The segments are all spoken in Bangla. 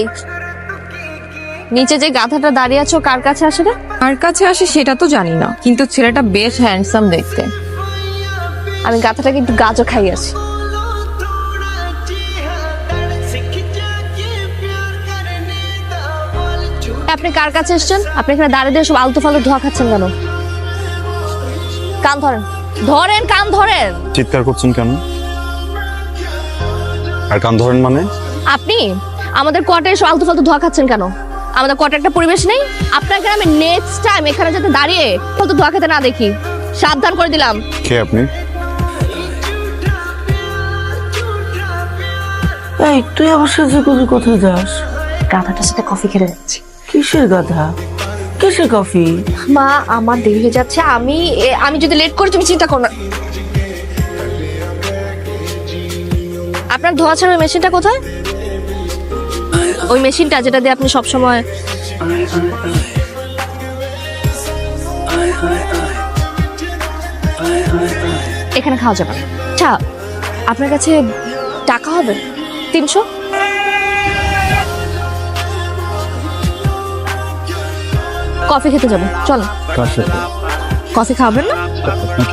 এই নিচে যে গাধাটা দাঁড়িয়ে আছো কার কাছে আসে রে? আর কাছে আসে সেটা তো জানি না কিন্তু ছেলেটা বেশ হ্যান্ডসাম দেখতে। আমি গাধাটাকে একটু গাজও খাইয়াছি আপনি কার কাছে এসছেন? আপনি এখানে দাঁড়িয়ে দিয়ে সব আলতু ফালতু ধোয়া খাচ্ছেন কেন? কান ধরেন। ধরেন কান ধরেন। চিৎকার করছেন কেন? আর কান ধরেন মানে? আপনি? আমাদের কোয়ার্টারে সব আলতু ফালতু ধোয়া খাচ্ছেন কেন? আমাদের কোয়ার্টার একটা পরিবেশ নেই। আপনাকে আমি নেক্সট টাইম এখানে যাতে দাঁড়িয়ে ফালতু ধোয়া খেতে না দেখি। সাবধান করে দিলাম। কে আপনি? এই তুই আমার সাথে করে কোথায় যাস? গাধাটার সাথে কফি খেতে যাচ্ছি। কিসের গাধা? কিসের কফি মা আমার দেরি হয়ে যাচ্ছে। আমি এ- আমি যদি লেট করি তুমি চিন্তা করো না। আপনার ধোয়া ছাড়ার মেশিনটা কোথায়? ওই মেশিনটা যেটা দিয়ে আপনি সব সময় এখানে খাওয়া যাবে। আচ্ছা আপনার কাছে টাকা হবে? তিনশো? কফি খেতে যাব চলো। কফি খাবেন না?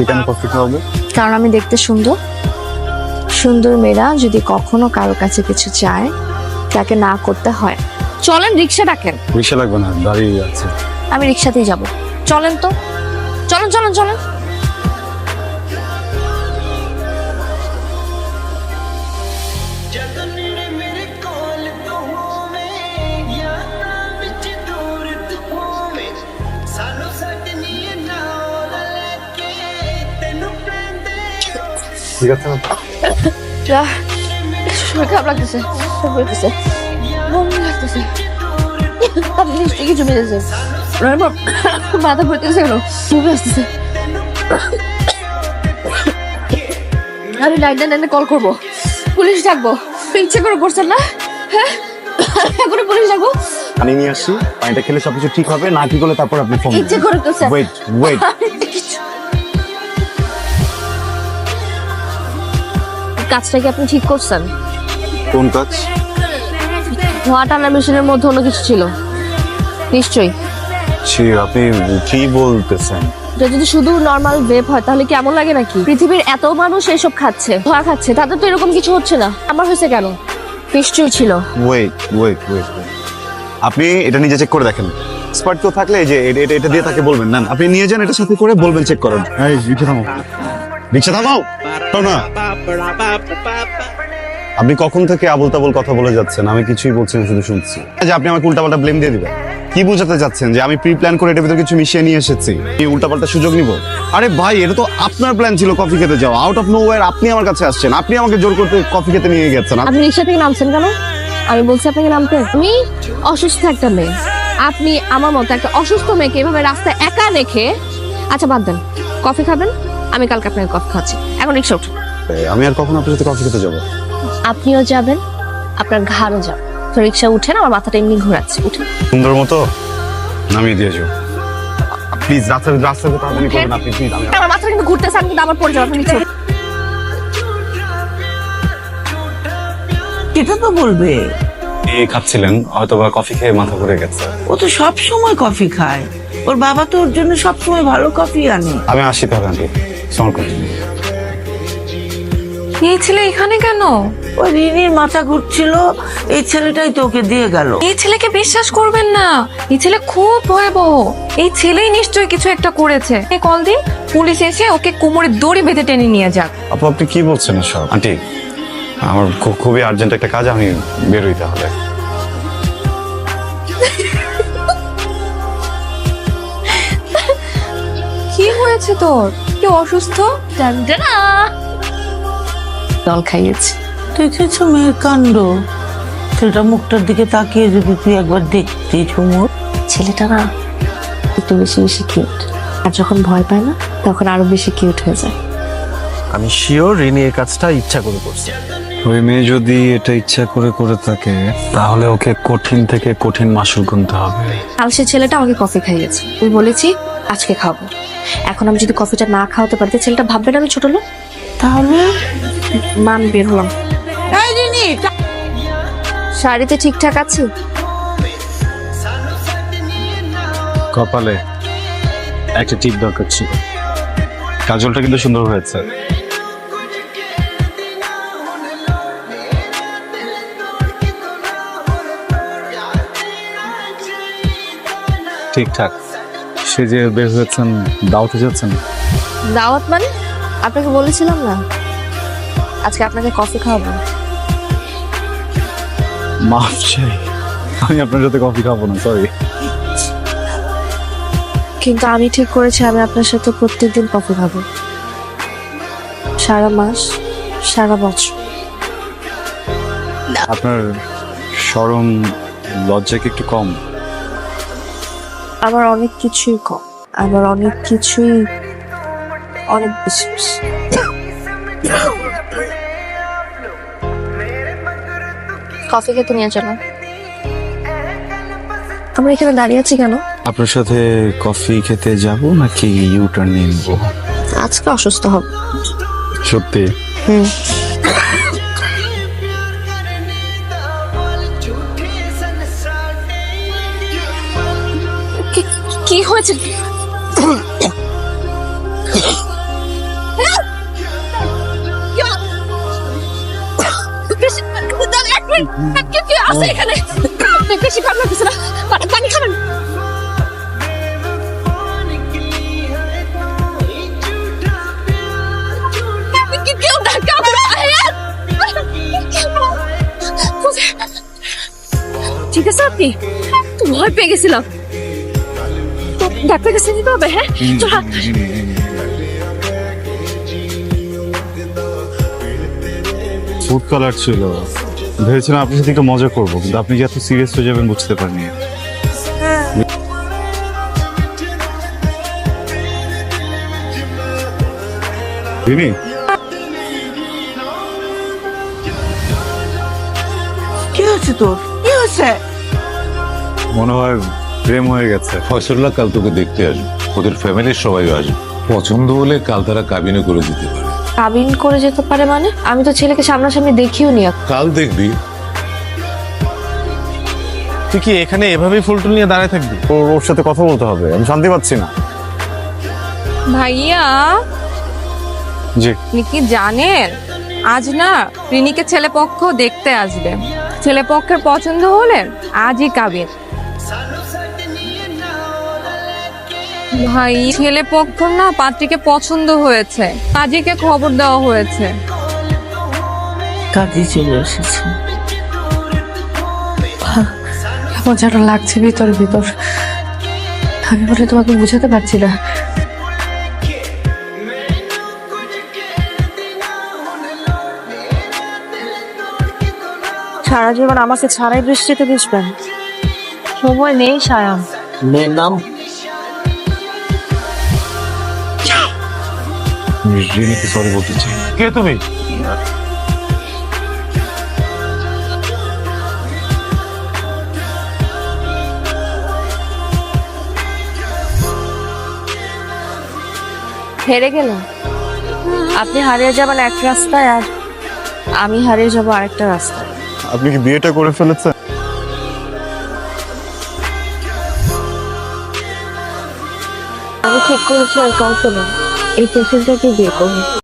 কেন কফি খাওয়াবো কারণ আমি দেখতে সুন্দর। সুন্দর মেয়েরা যদি কখনো কারও কাছে কিছু চায় তাকে না করতে হয়। চলেন রিক্সা ডাকেন। রিক্সা লাগবে না দাঁড়িয়ে যাচ্ছে আমি রিক্সাতেই যাব। চলেন তো। চলেন চলেন চলেন। ঠিক আছে। না শরীর খারাপ লাগতেছে। সব হইতেছে। বমি লাগতেছে। আপনি নিশ্চয়ই কিছু মেরেছে মাথা ঘুরতেছে কেন? বমি আসতেছে আমি নাইন নাইনে কল করব। পুলিশ ডাকবো। ইচ্ছে করে করছেন না? হ্যাঁ? এখনও পুলিশ ডাকবো। পানি নিয়ে আসি। পানিটা খেলে সবকিছু ঠিক হবে। না ঠিক হলে তারপর আপনি ফোন ইচ্ছে করে করছেন। ওয়েট ওয়েট কাজটা কি আপনি ঠিক করছেন? কোন কাজ? ধোয়া টানার মেশিনের মধ্যে অন্য কিছু ছিল। নিশ্চয়ই। ছি আপনি কি বলতেছেন? এটা যদি শুধু নর্মাল ভেপ হয় তাহলে কেমন লাগে নাকি? পৃথিবীর এত মানুষ এসব খাচ্ছে ধোয়া খাচ্ছে তাদের তো এরকম কিছু হচ্ছে না। আমার হয়েছে কেন? নিশ্চয়ই ছিল। ওয়েট ওয়েট ওয়েট আপনি এটা নিজে চেক করে দেখেন। স্পার্ট তো থাকলে যে এটা- এটা এটা দিয়ে তাকে বলবেন। না আপনি নিয়ে যান এটা সাথে করে বলবেন চেক করেন এই রিক্সা থামাও। রিক্সা থামাও? থামাও না। আপনি কখন থেকে আবল তাবল কথা বলে যাচ্ছেন? আমি কিছুই বলছি না শুধু শুনছি। যে আপনি আমাকে উল্টাপাল্টা ব্লেম দিয়ে দিবেন। কি বোঝাতে যাচ্ছেন যে আমি প্রি প্ল্যান করে এটার ভিতরে কিছু মিশিয়ে নিয়ে এসেছি? এই উল্টাপাল্টা সুযোগ নিব? আরে ভাই এটা তো আপনার প্ল্যান ছিল কফি খেতে যাওয়া। আউট অফ নো আপনি আমার কাছে আসছেন। আপনি আমাকে জোর করতে কফি খেতে নিয়ে গেছেন। আপনি রিক্সা থেকে নামছেন কেন? আমি বলছি আপনাকে নামতে আমি অসুস্থ একটা মেয়ে। আপনি আমার মতো একটা অসুস্থ মেয়েকে এভাবে রাস্তায় একা রেখে আচ্ছা বাদ দেন। কফি খাবেন? আমি কালকে আপনাকে কফি খাচ্ছি এখন রিক্সা উঠুন। আমি আর কখন আপনার সাথে কফি খেতে যাব আপনিও যাবেন আপনার ঘাড়ও যাবে। তো রিক্সা উঠেন আমার মাথাটা এমনি ঘোরাচ্ছে উঠেন। সুন্দর মতো? নামিয়ে দিয়ে যাও। প্লিজ রাস্তার রাস্তাতে তাড়াতাড়ি করবেন আপনি প্লিজ আমি আমার মাথা কিন্তু ঘুরতেছে আমি কিন্তু আবার পড়ে যাব আপনি নিচে। সেটা তো বলবে। এই খাচ্ছিলেন হয়তো বা কফি খেয়ে মাথা ঘুরে গেছে। ও তো সব সময় কফি খায়। ওর বাবা তো ওর জন্য সব সময় ভালো কফি আনে। আমি আসি তাহলে আন্টি। করছি এই ছেলে এখানে কেন? ওই রিনির মাথা ঘুরছিল এই ছেলেটাই তো ওকে দিয়ে গেল। এই ছেলেকে বিশ্বাস করবেন না। এই ছেলে খুব ভয়াবহ। এই ছেলেই নিশ্চয়ই কিছু একটা করেছে। এই কল দিন পুলিশ এসে ওকে কোমরে দড়ি বেঁধে টেনে নিয়ে যাক। আপু আপনি কি বলছেন সব আন্টি আমার খু- খুবই আর্জেন্ট একটা কাজ আমি বেরোই তাহলে। কি হয়েছে তোর? কি অসুস্থ? টানটানা। জল খাইয়েছি। দেখেছ মেয়ের কাণ্ড? ছেলেটা মুখটার দিকে তাকিয়ে যদি তুই একবার দেখতি ঝুমুর। ছেলেটা না একটু বেশি বেশি কিউট আর যখন ভয় পায় না তখন আরও বেশি কিউট হয়ে যায়। আমি শিওর রিনি এই কাজটা ইচ্ছা করে করছে। ওই মেয়ে যদি এটা ইচ্ছা করে করে থাকে তাহলে ওকে কঠিন থেকে কঠিন মাসুল গুনতে হবে। কাল সে ছেলেটা আমাকে কফি খাইয়েছে। আমি বলেছি আজকে খাব। এখন আমি যদি কফিটা না খাওয়াতে পারি তো ছেলেটা ভাববে না আমি ছোট লোক? তাহলে মান বের হলাম। শাড়িতে ঠিকঠাক আছে? কপালে একটা টিপ দরকার ছিল। কাজলটা কিন্তু সুন্দর হয়েছে। ঠিকঠাক। সে যে বের হয়েছেন দাওতে যাচ্ছেন? দাওয়াত মানে? আপনাকে বলেছিলাম না। আজকে আপনাকে কফি খাওয়াবো। মাফ চাই। আমি আপনার সাথে কফি খাব না সরি কিন্তু আমি ঠিক করেছি আমি আপনার সাথে প্রত্যেকদিন কফি খাব। সারা মাস সারা বছর। আপনার সরম লজ্জা কি একটু কম। আমার অনেক কিছুই কম আমার অনেক কিছুই অনেক বেশি বেশি। কফি খেতে নিয়ে চলো। আমরা এখানে দাঁড়িয়ে আছি কেন? আপনার সাথে কফি খেতে যাব নাকি ইউ টার্ন নিয়ে নেব? আজকে অসুস্থ হব। সত্যি? কি- এখানে? বেশি ভালো লাগছে না। পানি খাবেন? কেউ ঠিক আছে আপনি। তো ভয় পেয়ে গেছিলাম। তো ডাক্তার কাছে নিতে হবে হ্যাঁ? চল ফুড কালার ছিল। ভেবেছিলাম আপনার সাথে একটু মজা করব কিন্তু আপনি যে এত সিরিয়াস হয়ে যাবেন বুঝতে পারিনি। রিমি কি হয়েছে তোর? কি হয়েছে? মনে হয় প্রেম হয়ে গেছে। ফয়সল্লা কাল তোকে দেখতে আসবে। ওদের ফ্যামিলির সবাই আসবে। পছন্দ হলে কাল তারা কাবিনে করে দিতে পারে কাবিন করে যেতে পারে মানে? আমি তো ছেলেকে সামনাসামনি দেখিও নি। কাল দেখবি। তুই কি এখানে এভাবেই ফুলটুল নিয়ে দাঁড়ায় থাকবি? ওর ওর সাথে কথা বলতে হবে আমি শান্তি পাচ্ছি না। ভাইয়া? জি। আপনি কি জানেন? আজ না রিনিকে ছেলে পক্ষ দেখতে আসবে। ছেলে পক্ষের পছন্দ হলে আজই কাবিন। ভাই ছেলে পক্ষ না পাত্রীকে পছন্দ হয়েছে। কাজীকে খবর দেওয়া হয়েছে। কাজী চলে এসেছে। কেমন যেন লাগছে ভিতর ভিতর। আমি বলে তোমাকে বুঝাতে পারছি না। সারা জীবন আমাকে ছাড়াই বৃষ্টিতে ভিজবেন। সময় নেই সায়াম মেয়ের নাম সরি বলতে চাই। কে তুমি? হেরে গেলেন আপনি হারিয়ে যাবেন এক রাস্তায় আর আমি হারিয়ে যাব আরেকটা রাস্তায়। আপনি কি বিয়েটা করে ফেলেছেন? আমি ঠিক করেছি আর কল্পনা এই পেশেন্টটাকে বিয়ে করব